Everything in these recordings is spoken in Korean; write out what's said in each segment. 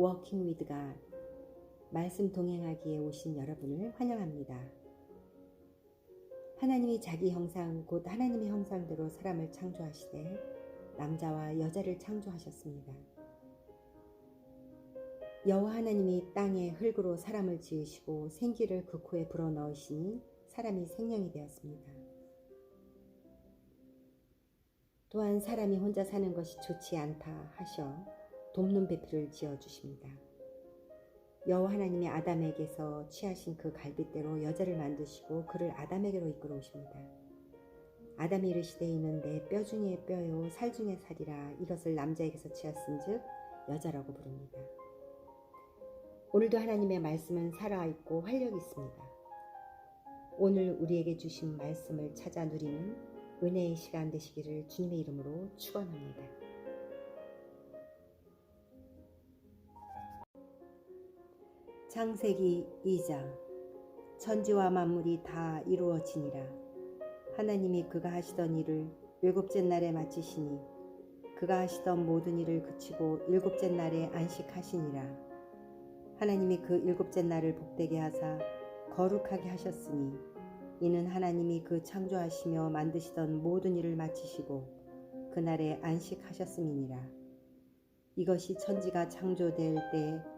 워킹 위드가 말씀 동행하기에 오신 여러분을 환영합니다. 하나님이 자기 형상 곧 하나님의 형상대로 사람을 창조하시되 남자와 여자를 창조하셨습니다. 여호와 하나님이 땅에 흙으로 사람을 지으시고 생기를 그 코에 불어넣으시니 사람이 생명이 되었습니다. 또한 사람이 혼자 사는 것이 좋지 않다 하셔 돕는 배필을 지어 주십니다. 여호와 하나님이 아담에게서 취하신 그 갈빗대로 여자를 만드시고 그를 아담에게로 이끌어 오십니다. 아담이 이르시되 이는 내 뼈 중에 뼈요 살 중에 살이라 이것을 남자에게서 취하신즉 여자라고 부릅니다. 오늘도 하나님의 말씀은 살아있고 활력이 있습니다. 오늘 우리에게 주신 말씀을 찾아 누리는 은혜의 시간 되시기를 주님의 이름으로 축원합니다. 창세기 2장 천지와 만물이 다 이루어지니라. 하나님이 그가 하시던 일을 일곱째 날에 마치시니 그가 하시던 모든 일을 그치고 일곱째 날에 안식하시니라. 하나님이 그 일곱째 날을 복되게 하사 거룩하게 하셨으니 이는 하나님이 그 창조하시며 만드시던 모든 일을 마치시고 그날에 안식하셨음이니라. 이것이 천지가 창조될 때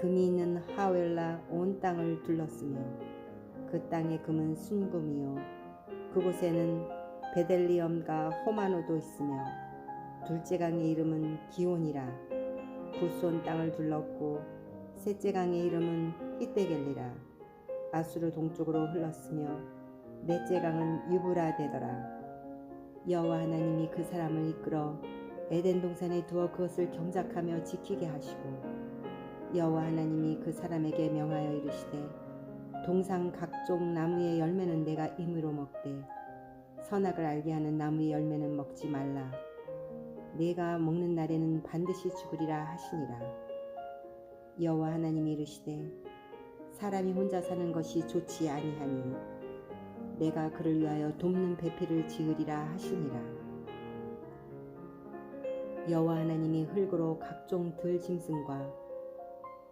금이 있는 하웰라 온 땅을 둘렀으며 그 땅의 금은 순금이요. 그곳에는 베델리엄과 호마노도 있으며 둘째 강의 이름은 기온이라. 굿손 땅을 둘렀고 셋째 강의 이름은 히데겔리라. 아수르 동쪽으로 흘렀으며 넷째 강은 유브라 되더라. 여호와 하나님이 그 사람을 이끌어 에덴 동산에 두어 그것을 경작하며 지키게 하시고 여호와 하나님이 그 사람에게 명하여 이르시되 동상 각종 나무의 열매는 내가 임의로 먹되 선악을 알게 하는 나무의 열매는 먹지 말라. 내가 먹는 날에는 반드시 죽으리라 하시니라. 여호와 하나님이 이르시되 사람이 혼자 사는 것이 좋지 아니하니 내가 그를 위하여 돕는 배필을 지으리라 하시니라. 여호와 하나님이 흙으로 각종 들 짐승과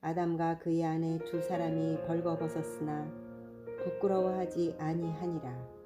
아담과 그의 아내 두 사람이 벌거벗었으나 부끄러워하지 아니하니라.